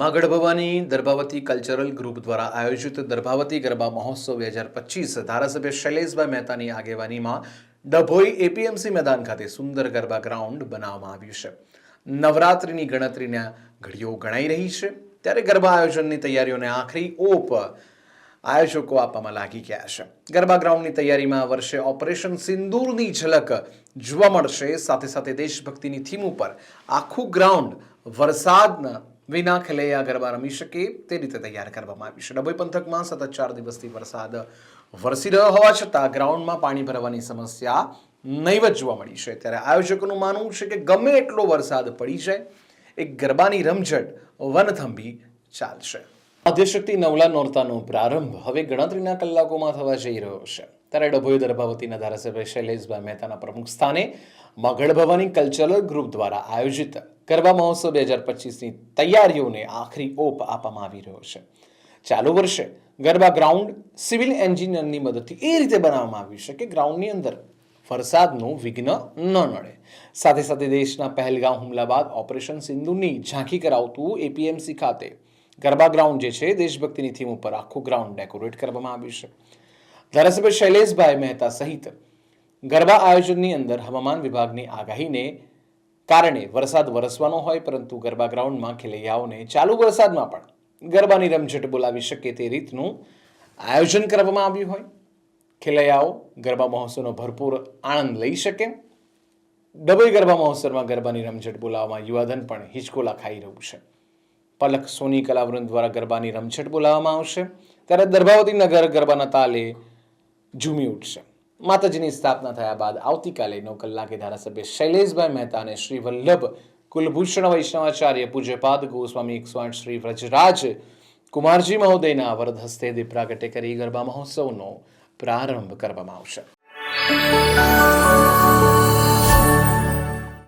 માગડ Bhavani Darbhavati cultural group દ્વારા આયોજિત દર્ભાવતી ગરબા મહોત્સવ બે હજાર પચીસ ધારાસભ્ય શૈલેષભાઈ મહેતાની આગેવાનીમાં ડભોઈ એપીએમસી મેદાન ખાતે સુંદર ગરબા ગ્રાઉન્ડ બનાવવામાં આવ્યું છે. નવરાત્રિની ગણતરીના ઘડીઓ ગણાઈ રહી છે. ત્યારે ગરબા આયોજનની તૈયારીઓને આખરી ઓપ આયોજકો આપવામાં લાગી ગયા છે. ગરબા ગ્રાઉન્ડની તૈયારીમાં વર્ષે ઓપરેશન સિંદૂરની ઝલક જોવા મળશે. સાથે સાથે દેશભક્તિની થીમ ઉપર આખું ગ્રાઉન્ડ વરસાદના વિના ખેલૈયા ગરબા રમી શકે તે રીતે તૈયાર કરવામાં આવી છે. ડભોઈ પંથકમાં સતત ચાર દિવસથી વરસાદ વરસી રહ્યો હોવા છતાં ગ્રાઉન્ડમાં પાણી ભરવાની સમસ્યા નહીવત જોવા મળી છે. ત્યારે આયોજકોનું માનવું છે કે ગમે એટલો વરસાદ પડી જાય, એક ગરબાની રમઝટ વનથંભી ચાલશે. આદ્યશક્તિ નવલા નોરતાનો પ્રારંભ હવે ગણતરીના કલાકોમાં થવા જઈ રહ્યો છે. ત્યારે ડભોઈ દર્ભાવતીના ધારાસભ્ય શૈલેષભાઈ મહેતાના પ્રમુખ સ્થાને મગળ ભવાની કલ્ચરલ ગ્રુપ દ્વારા આયોજિત ગરબા મહોત્સવ બે હજાર પચીસની તૈયારીઓને આખરી ઓપ આપવામાં આવી રહ્યો છે. ચાલુ વર્ષે ગરબા ગ્રાઉન્ડ સિવિલ એન્જિનિયરની મદદથી એ રીતે બનાવવામાં આવ્યું છે કે ગ્રાઉન્ડની અંદર વરસાદનું વિઘ્ન ન નડે. સાથે સાથે દેશના પહેલગામ હુમલા બાદ ઓપરેશન સિંધુની ઝાંખી કરાવતું એપીએમસી ખાતે ગરબા ગ્રાઉન્ડ જે છે, દેશભક્તિની થીમ ઉપર આખું ગ્રાઉન્ડ ડેકોરેટ કરવામાં આવ્યું છે. ધારાસભ્ય શૈલેષભાઈ મહેતા સહિત ગરબા આયોજનની અંદર હવામાન વિભાગની આગાહીને કારણે વરસાદ વરસવાનો હોય, પરંતુ ગરબા ગ્રાઉન્ડમાં ખેલૈયાઓને ચાલુ વરસાદમાં પણ ગરબાની રમઝટ બોલાવી શકે તે રીતનું આયોજન કરવામાં આવ્યું હોય. ખેલૈયાઓ ગરબા મહોત્સવનો ભરપૂર આનંદ લઈ શકે. ડભોઈ ગરબા મહોત્સવમાં ગરબાની રમઝટ બોલાવવામાં યુવાધન પણ હિચકોલા ખાઈ રહ્યું છે. પલક સોની કલાવૃંદ દ્વારા ગરબાની રમઝટ બોલાવવામાં આવશે. ત્યારે દર્ભાવતી નગર ગરબાના તાલે ઝૂમી ઉઠશે. માતાજીની સ્થાપના થયા બાદ આવતીકાલે નવ કલાકે ધારાસભ્ય શૈલેષભાઈ મહેતા અને શ્રી વલ્લભ કુલભૂષણ વૈષ્ણવાચાર્ય પૂજ્યપાદ ગોસ્વામી એકસો આઠ શ્રી વ્રજરાજ કુમારજી મહોદયના વરદ હસ્તે દીપ પ્રાગટ્ય કરી ગરબા મહોત્સવનો પ્રારંભ કરવામાં આવશે.